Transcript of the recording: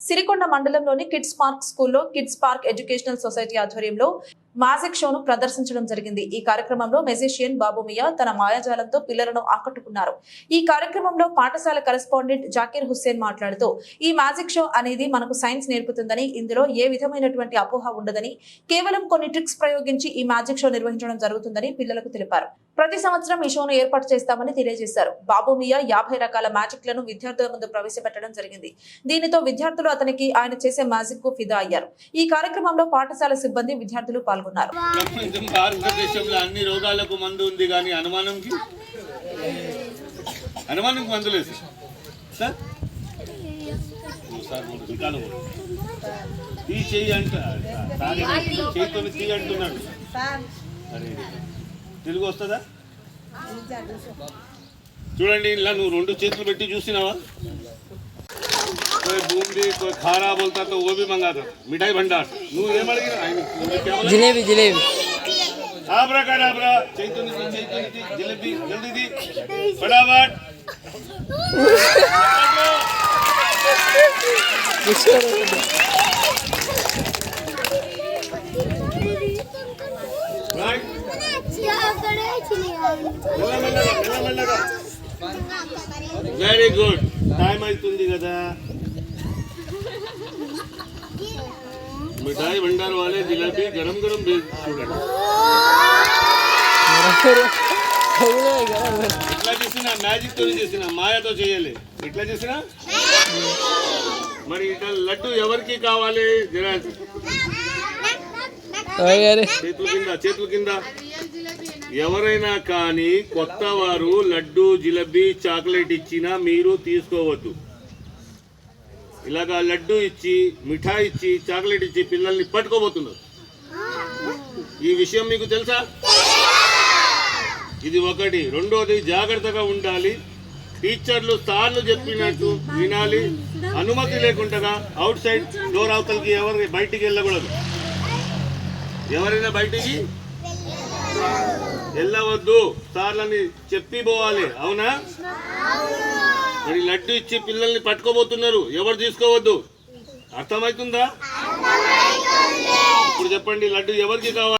సిరికొండ మండలంలోని kids park స్కూల్లో kids park educational society ఆధ్వర్యంలో మ్యాజిక్ షోను ప్రదర్శించడం జరిగింది. ఈ కార్యక్రమంలో మెజిషియన్ బాబుమియా తన మాయాజాలంతో పిల్లలను ఆకట్టుకున్నారు. ఈ కార్యక్రమంలో పాఠశాల కరెస్పాండెంట్ జాకీర్ హుస్సేన్ మాట్లాడుతూ ఈ మ్యాజిక్ షో అనేది మనకు సైన్స్ నేర్పుతుందని ఇందులో ఏ విధమైనటువంటి అపోహ ఉండదని కేవలం కొన్ని ట్రిక్స్ ప్రయోగించి ఈ మ్యాజిక్ షో నిర్వహించడం జరుగుతుందని పిల్లలకు తెలిపారు. ప్రతి సంవత్సరం ఈ షోను ఏర్పాటు చేస్తామని తెలియజేశారు. బాబు మియా యాభై రకాల మ్యాజిక్లను విద్యార్థుల ముందు ప్రవేశపెట్టడం జరిగింది. దీనితో విద్యార్థులు అతనికి ఆయన చేసే మ్యాజిక్కు ఫిదా అయ్యారు. ఈ కార్యక్రమంలో పాఠశాల సిబ్బంది విద్యార్థులు పాల్గొన్నారు. ప్రపంచం భారతదేశంలో అన్ని రోగాలకు మందు ఉంది కానీ అనుమానంకి? అనుమానంకి మందు లేదు. సార్? ఓ సార్ మూడు దుకాణం ఈ చెయ్యి అంట. సార్ చేతితో తీ అంటున్నాడు. అరే తిరిగి వస్తుందా? చూడండి ఇలా నువ్వు రెండు చేతులు పెట్టి చూసినావా? ఖారా బోల్తా తో ఓ భీ మంగాతా మిఠాయి భండార్ నువ్వు ఏమడిగినా జిలేబీ జిలేబీ. ఆబ్రా కాడ ఆబ్రా జిలేబీ జల్దీ వెరీ గుడ్ టైం అవుతుంది కదా. మిఠాయి భండార్ వాలే జిలేబీ. గరం గరం చూడండి. ఎట్లా చేసినా మ్యాజిక్తో చేసిన మాయతో చేయాలి. ఎట్లా చేసినా? మరి ఇట్లా లడ్డు ఎవరికి కావాలి? చేతుల కింద చేతుల కింద. ఎవరైనా కానీ కొత్త వారు లడ్డు జిలేబీ చాక్లెట్ ఇచ్చినా మీరు తీసుకోవద్దు. ఇలాగా లడ్డు ఇచ్చి మిఠాయి ఇచ్చి చాక్లెట్ ఇచ్చి పిల్లల్ని పట్టుకోబోతున్నారు. ఈ విషయం మీకు తెలుసా? ఇది ఒకటి. రెండోది జాగ్రత్తగా ఉండాలి. టీచర్లు సార్లు చెప్పినట్టు వినాలి. అనుమతి లేకుండా అవుట్ సైడ్ డోర్ అవతలకి ఎవరు బయటికి వెళ్ళకూడదు. ఎవరైనా బయటికి? వెళ్ళవద్దు సార్లని చెప్పి పోవాలి. అవునా? మరి లడ్డు ఇచ్చి పిల్లల్ని పట్టుకోబోతున్నారు. ఎవరు తీసుకోవద్దు? అర్థమవుతుందా. ఇప్పుడు చెప్పండి లడ్డు ఎవరికి కావాలి?